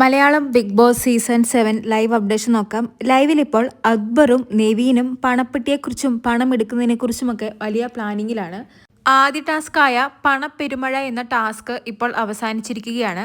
Malayalam big boss season seven live updation നോക്കാം. ലൈവിൽ ഇപ്പോൾ അക്ബറും നെവീനും പണപ്പെട്ടിയെക്കുറിച്ചും പണം എടുക്കുന്നതിനെക്കുറിച്ചുമൊക്കെ വലിയ പ്ലാനിങ്ങിലാണ്. ആദ്യ ടാസ്ക്കായ പണപ്പെരുമഴ എന്ന ടാസ്ക് ഇപ്പോൾ അവസാനിച്ചിരിക്കുകയാണ്.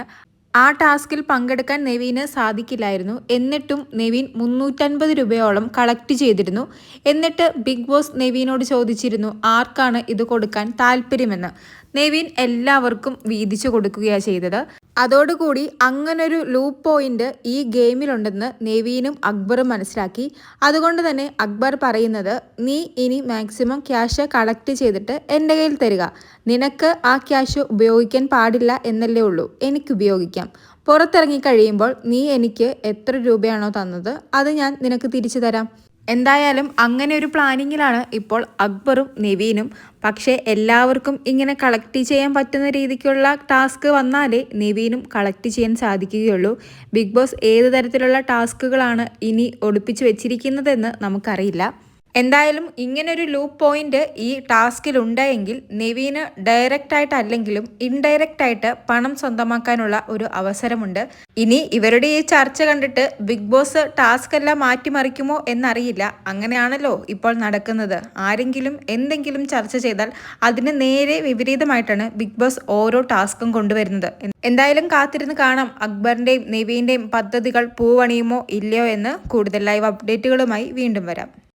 ആ ടാസ്കിൽ പങ്കെടുക്കാൻ നെവീന് സാധിക്കില്ലായിരുന്നു. എന്നിട്ടും നെവീൻ മുന്നൂറ്റൻപത് രൂപയോളം കളക്ട് ചെയ്തിരുന്നു. എന്നിട്ട് ബിഗ് ബോസ് നെവീനോട് ചോദിച്ചിരുന്നു ആർക്കാണ് ഇത് കൊടുക്കാൻ താല്പര്യമെന്ന്? നെവീൻ എല്ലാവർക്കും വീതിച്ചു കൊടുക്കുകയാണ് ചെയ്തത്. അതോടുകൂടി അങ്ങനൊരു ലൂപ്പ് പോയിന്റ് ഈ ഗെയിമിലുണ്ടെന്ന് നെവീനും അക്ബറും മനസ്സിലാക്കി. അതുകൊണ്ട് തന്നെ അക്ബർ പറയുന്നത് നീ ഇനി മാക്സിമം ക്യാഷ് കളക്ട് ചെയ്തിട്ട് എന്റെ കയ്യിൽ തരിക. നിനക്ക് ആ ക്യാഷ് ഉപയോഗിക്കാൻ പാടില്ല എന്നല്ലേ ഉള്ളൂ. എനിക്ക് ഉപയോഗിക്കാം. പുറത്തിറങ്ങി കഴിയുമ്പോൾ നീ എനിക്ക് എത്ര രൂപയാണോ തന്നത്? അത് ഞാൻ നിനക്ക് തിരിച്ചു തരാം. എന്തായാലും അങ്ങനെ ഒരു പ്ലാനിങ്ങിലാണ് ഇപ്പോൾ അക്ബറും നിവീനും. പക്ഷേ എല്ലാവർക്കും ഇങ്ങനെ കളക്ട് ചെയ്യാൻ പറ്റുന്ന രീതിക്കുള്ള ടാസ്ക് വന്നാലേ നിവീനും കളക്ട് ചെയ്യാൻ സാധിക്കുകയുള്ളൂ. ബിഗ് ബോസ് ഏത് തരത്തിലുള്ള ടാസ്കുകളാണ് ഇനി ഒളിപ്പിച്ചു വെച്ചിരിക്കുന്നതെന്ന് നമുക്കറിയില്ല. എന്തായാലും ഇങ്ങനൊരു ലൂപ്പ് പോയിന്റ് ഈ ടാസ്കിൽ ഉണ്ടായെങ്കിൽ നെവീന് ഡയറക്റ്റ് അല്ലെങ്കിലും ഇൻഡയറക്റ്റ് ആയിട്ട് പണം സ്വന്തമാക്കാനുള്ള ഒരു അവസരമുണ്ട്. ഇനി ഇവരുടെ ഈ ചർച്ച കണ്ടിട്ട് ബിഗ് ബോസ് ടാസ്ക് എല്ലാം മാറ്റിമറിക്കുമോ എന്നറിയില്ല. അങ്ങനെയാണല്ലോ ഇപ്പോൾ നടക്കുന്നത്. ആരെങ്കിലും എന്തെങ്കിലും ചർച്ച ചെയ്താൽ അതിന് നേരെ വിപരീതമായിട്ടാണ് ബിഗ് ബോസ് ഓരോ ടാസ്കും കൊണ്ടുവരുന്നത്. എന്തായാലും കാത്തിരുന്ന് കാണാം അക്ബറിന്റെയും നിവീന്റെയും പദ്ധതികൾ പൂവണിയുമോ ഇല്ലയോ എന്ന്. കൂടുതൽ ലൈവ് അപ്ഡേറ്റുകളുമായി വീണ്ടും വരാം.